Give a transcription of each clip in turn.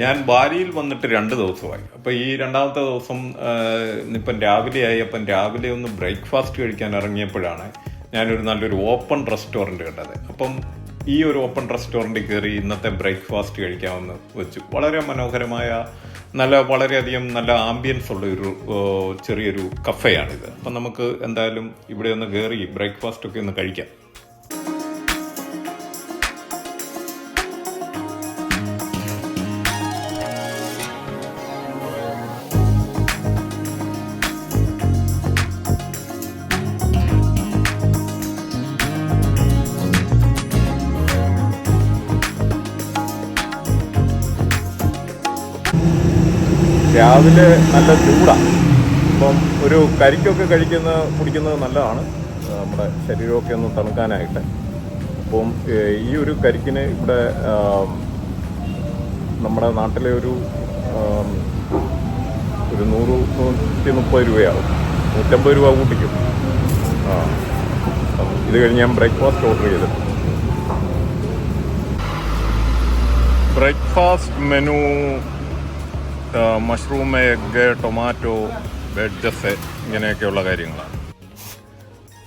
ഞാൻ ബാലിയിൽ വന്നിട്ട് രണ്ട് ദിവസമായി. അപ്പോൾ ഈ രണ്ടാമത്തെ ദിവസം ഇപ്പം ആയി അപ്പം രാവിലെ ഒന്ന് ബ്രേക്ക്ഫാസ്റ്റ് കഴിക്കാൻ ഇറങ്ങിയപ്പോഴാണ് ഞാനൊരു നല്ലൊരു ഓപ്പൺ റെസ്റ്റോറന്റ് കണ്ടത്. അപ്പം ഈ ഒരു ഓപ്പൺ റെസ്റ്റോറന്റിൽ കയറി ഇന്നത്തെ ബ്രേക്ക്ഫാസ്റ്റ് കഴിക്കാമെന്ന് വെച്ചു. വളരെ മനോഹരമായ നല്ല വളരെയധികം നല്ല ആംബിയൻസ് ഉള്ള ഒരു ചെറിയൊരു കഫേയാണിത്. അപ്പം നമുക്ക് എന്തായാലും ഇവിടെ ഒന്ന് കയറി ബ്രേക്ക്ഫാസ്റ്റ് ഒക്കെ ഒന്ന് കഴിക്കാം. രാവിലെ നല്ല ചൂടാണ് അപ്പം ഒരു കരിക്കൊക്കെ കഴിക്കുന്ന കുടിക്കുന്നത് നല്ലതാണ്. നമ്മുടെ ശരീരമൊക്കെ ഒന്ന് തണുക്കാനായിട്ട്. അപ്പം ഈ ഒരു കരിക്കിന് ഇവിടെ നമ്മുടെ നാട്ടിലെ ഒരു ഒരു നൂറ് നൂറ്റി മുപ്പത് രൂപയാവും. നൂറ്റമ്പത് രൂപ കൂട്ടിക്കും. ആ ഇത് കഴിഞ്ഞ് ഞാൻ ബ്രേക്ക്ഫാസ്റ്റ് ഓർഡർ ചെയ്തു breakfast menu mushroom egg tomato wedges ഇങ്ങനെയൊക്കെയുള്ള കാര്യങ്ങളാണ്.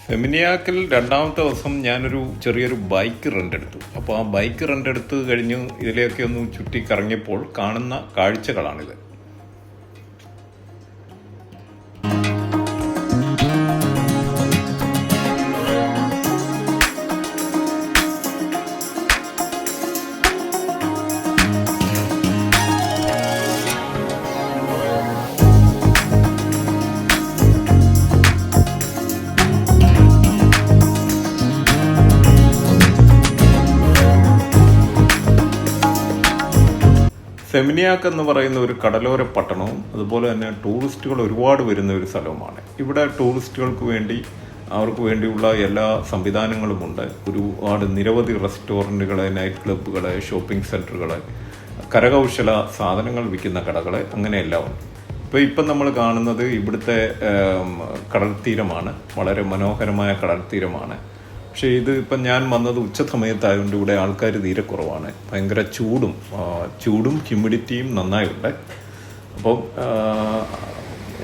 ഫെമിനിയാക്കിൽ രണ്ടാമത്തെ ദിവസം ഞാനൊരു ചെറിയൊരു ബൈക്ക് റെന്റ് എടുത്തു. അപ്പോൾ ആ ബൈക്ക് റെന്റ് എടുത്ത് കഴിഞ്ഞ്. ഇതിലെയൊക്കെ ഒന്ന് ചുറ്റി കറങ്ങിയപ്പോൾ കാണുന്ന കാഴ്ചകളാണിത്. ഫെമിനിയാക്ക് എന്ന് പറയുന്ന ഒരു കടലോര പട്ടണവും അതുപോലെ തന്നെ ടൂറിസ്റ്റുകൾ ഒരുപാട് വരുന്ന ഒരു സ്ഥലവുമാണ്. ഇവിടെ ടൂറിസ്റ്റുകൾക്ക് വേണ്ടി അവർക്ക് വേണ്ടിയുള്ള എല്ലാ സംവിധാനങ്ങളുമുണ്ട്. ഒരുപാട് നിരവധി റെസ്റ്റോറന്റുകൾ നൈറ്റ് ക്ലബ്ബുകൾ ഷോപ്പിംഗ് സെന്ററുകൾ കരകൗശല സാധനങ്ങൾ വിൽക്കുന്ന കടകൾ അങ്ങനെയെല്ലാം ഉണ്ട്. ഇപ്പോൾ ഇപ്പം നമ്മൾ കാണുന്നത് ഇവിടുത്തെ കടൽത്തീരമാണ്. കടൽ തീരമാണ് വളരെ മനോഹരമായ കടൽ തീരമാണ് പക്ഷേ ഇത് ഇപ്പം ഞാൻ വന്നത് ഉച്ച സമയത്തായതുകൊണ്ട് ഇവിടെ ആൾക്കാർ തീരെ കുറവാണ്. ഭയങ്കര ചൂടും ചൂടും ഹ്യൂമിഡിറ്റിയും നന്നായുണ്ട് അപ്പം ആ,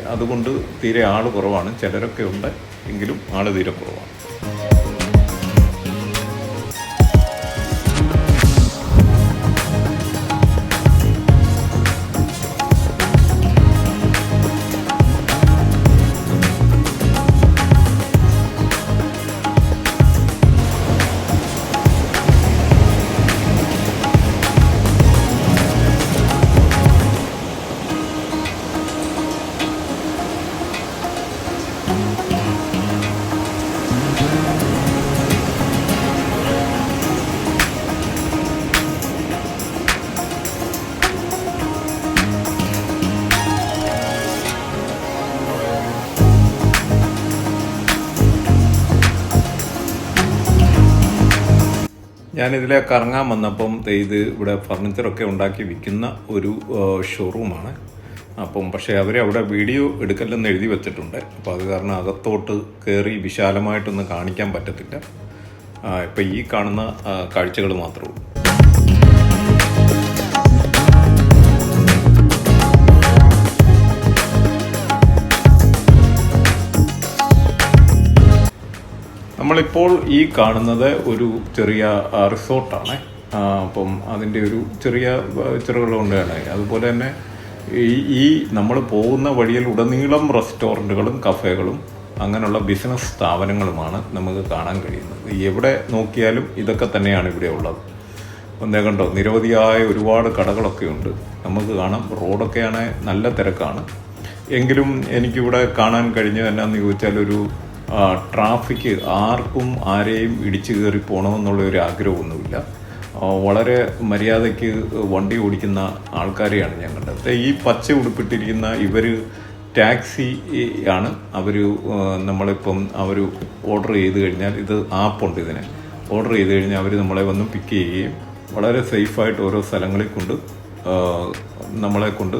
അതുകൊണ്ട് തീരെ ആൾ കുറവാണ്. ചിലരൊക്കെ ഉണ്ട് എങ്കിലും ആൾ തീരെ കുറവാണ്. ഞാനിതിലെ കറങ്ങാൻ വന്നപ്പം ഇത് ഇവിടെ ഫർണിച്ചറൊക്കെ ഉണ്ടാക്കി വിൽക്കുന്ന ഒരു ഷോറൂമാണ് അപ്പം പക്ഷേ അവർ അവിടെ വീഡിയോ എടുക്കല്ലെന്ന് എഴുതി വെച്ചിട്ടുണ്ട്. അപ്പോൾ അത് കാരണം അകത്തോട്ട് കയറി വിശാലമായിട്ടൊന്നും കാണിക്കാൻ പറ്റത്തില്ല. ഇപ്പം ഈ കാണുന്ന കാഴ്ചകൾ മാത്രമേ ഉള്ളൂ. നമ്മളിപ്പോൾ ഈ കാണുന്നത് ഒരു ചെറിയ റിസോർട്ടാണ്. അപ്പം അതിന്റെ ഒരു ചെറിയ ചെറുകളുണ്ടാണ് അതുപോലെ തന്നെ ഈ നമ്മൾ പോകുന്ന വഴിയിൽ ഉടനീളം റെസ്റ്റോറന്റുകളും കഫേകളും അങ്ങനെയുള്ള ബിസിനസ് സ്ഥാപനങ്ങളുമാണ് നമുക്ക് കാണാൻ കഴിയുന്നത്. എവിടെ നോക്കിയാലും ഇതൊക്കെ തന്നെയാണ് ഇവിടെ ഉള്ളത്. ഒന്നേ കണ്ടോ നിരവധിയായ ഒരുപാട് കടകളൊക്കെ ഉണ്ട്. നമുക്ക് കാണാം റോഡൊക്കെയാണ് നല്ല തിരക്കാണ്. എങ്കിലും എനിക്കിവിടെ കാണാൻ കഴിഞ്ഞത് എന്നാന്ന് ചോദിച്ചാൽ ഒരു ട്രാഫിക് ആർക്കും ആരെയും ഇടിച്ചു കയറി പോകണമെന്നുള്ള ഒരു ആഗ്രഹമൊന്നുമില്ല വളരെ മര്യാദയ്ക്ക് വണ്ടി ഓടിക്കുന്ന ആൾക്കാരെയാണ് ഞാൻ കണ്ടത്. ഈ പച്ച ഉടുപ്പിട്ടിരിക്കുന്ന ഇവർ ടാക്സി ആണ്. അവർ നമ്മളിപ്പം അവർ ഓർഡർ ചെയ്ത് കഴിഞ്ഞാൽ ഇത് ആപ്പുണ്ട് ഇതിന്. ഓർഡർ ചെയ്ത് കഴിഞ്ഞാൽ അവർ നമ്മളെ വന്ന് പിക്ക് ചെയ്യുകയും വളരെ സേഫായിട്ട് ഓരോ സ്ഥലങ്ങളിൽ കൊണ്ട് നമ്മളെ കൊണ്ട്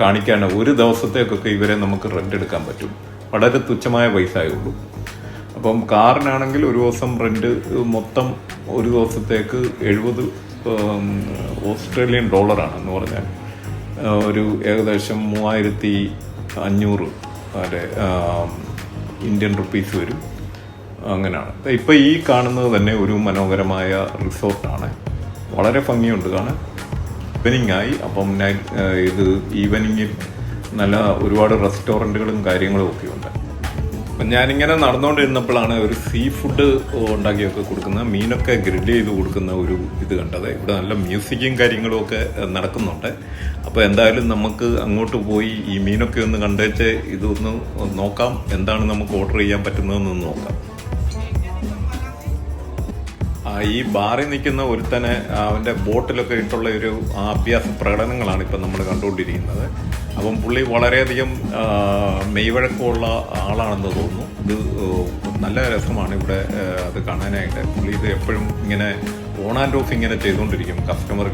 കാണിക്കാൻ ഒരു ദിവസത്തേക്കൊക്കെ ഇവരെ നമുക്ക് റെന്റ് എടുക്കാൻ പറ്റും. വളരെ തുച്ഛമായ പൈസയേ ഉള്ളൂ അപ്പം കാറിനാണെങ്കിൽ ഒരു ദിവസം റെന്റ് മൊത്തം ഒരു ദിവസത്തേക്ക് എഴുപത് ഓസ്ട്രേലിയൻ ഡോളറാണ് എന്ന് പറഞ്ഞാൽ ഒരു ഏകദേശം മൂവായിരത്തി അഞ്ഞൂറ് അതെ ഇന്ത്യൻ റുപ്പീസ് വരും. അങ്ങനെയാണ്. ഇപ്പം ഈ കാണുന്നത് തന്നെ ഒരു മനോഹരമായ റിസോർട്ടാണ്. വളരെ ഭംഗിയുണ്ട് കാണാൻ. ഈവനിങ് ആയി. അപ്പം ഇത് ഈവനിങ്ങിൽ നല്ല ഒരുപാട് റെസ്റ്റോറന്റുകളും കാര്യങ്ങളും ഒക്കെ ഉണ്ട് അപ്പം ഞാനിങ്ങനെ നടന്നുകൊണ്ടിരുന്നപ്പോഴാണ് ഒരു സീ ഫുഡ് ഉണ്ടാക്കിയൊക്കെ കൊടുക്കുന്ന മീനൊക്കെ ഗ്രില്ല് ചെയ്ത് കൊടുക്കുന്ന ഒരു ഇത് കണ്ടത്. ഇവിടെ നല്ല മ്യൂസിക്കും കാര്യങ്ങളും ഒക്കെ നടക്കുന്നുണ്ട്. അപ്പോൾ എന്തായാലും നമുക്ക് അങ്ങോട്ട് പോയി ഈ മീനൊക്കെ ഒന്ന് കണ്ടേച്ച് ഇതൊന്ന് നോക്കാം. എന്താണ് നമുക്ക് ഓർഡർ ചെയ്യാൻ പറ്റുന്നതെന്ന് നോക്കാം. ഈ ബാറിൽ നിൽക്കുന്ന ഒരുത്തനെ അവന്റെ ബോട്ടിലൊക്കെ ഇട്ടുള്ള ഒരു അഭ്യാസ പ്രകടനങ്ങളാണ് ഇപ്പം നമ്മൾ കണ്ടുകൊണ്ടിരിക്കുന്നത്. അപ്പം പുള്ളി വളരെയധികം മെയ്വഴക്കമുള്ള ആളാണെന്ന് തോന്നുന്നു. ഇത് നല്ല രസമാണ് ഇവിടെ അത് കാണാനായിട്ട്. പുള്ളി ഇത് എപ്പോഴും ഇങ്ങനെ ഓൺ ആൻഡ് ഓഫ് ഇങ്ങനെ ചെയ്തുകൊണ്ടിരിക്കും കസ്റ്റമർ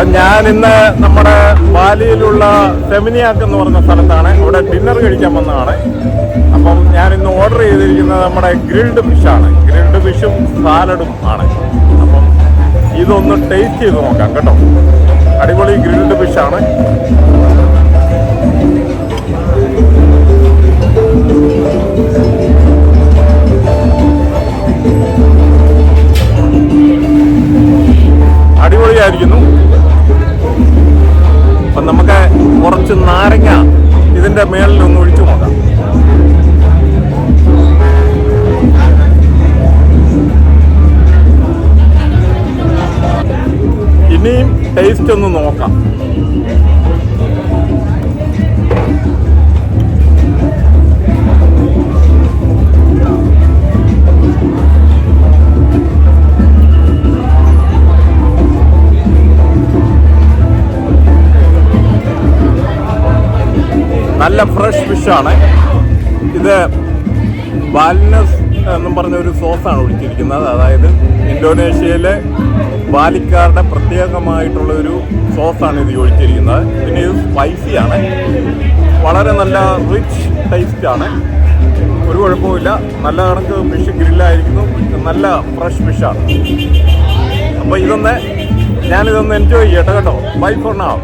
അപ്പൊ ഞാൻ ഇന്ന് നമ്മുടെ ബാലിയിലുള്ള സെമിനിയാക്ക് എന്ന് പറഞ്ഞ സ്ഥലത്താണ്. ഇവിടെ ഡിന്നർ കഴിക്കാൻ വന്നതാണ്. അപ്പം ഞാൻ ഇന്ന് ഓർഡർ ചെയ്തിരിക്കുന്നത് നമ്മുടെ ഗ്രിൽഡ് ഫിഷാണ് ഗ്രിൽഡ് ഫിഷും സാലഡും ആണ്. അപ്പം ഇതൊന്ന് ടേസ്റ്റ് ചെയ്ത് നോക്കാം കേട്ടോ. അടിപൊളി ഗ്രിൽഡ് ഫിഷാണ് അടിപൊളിയായിരിക്കുന്നു. അപ്പൊ നമുക്ക് കുറച്ച് നാരങ്ങ ഇതിന്റെ മേളിൽ ഒന്ന് ഒഴിച്ചു നോക്കാം. ഇനിയും ടേസ്റ്റ് ഒന്ന് നോക്കാം. നല്ല ഫ്രഷ് ഫിഷാണ് ഇത് വാൽനസ് എന്നും പറഞ്ഞ ഒരു സോസാണ് ഒഴിച്ചിരിക്കുന്നത്. അതായത് ഇന്തോനേഷ്യയിലെ ബാലിക്കാരുടെ പ്രത്യേകമായിട്ടുള്ള ഒരു സോസാണ് ഇത് ഒഴിച്ചിരിക്കുന്നത്. പിന്നെ ഇത് സ്പൈസിയാണ് വളരെ നല്ല റിച്ച് ടേസ്റ്റ് ആണ്. ഒരു കുഴപ്പമില്ല നല്ല കണക്ക് ഫിഷ് ഗ്രില്ലായിരിക്കുന്നു നല്ല ഫ്രഷ് ഫിഷാണ് അപ്പോൾ ഇതൊന്ന് ഞാനിതൊന്ന് എൻജോയ് ചെയ്യട്ടെ കേട്ടോ. ബൈ ഫോർ നാവ്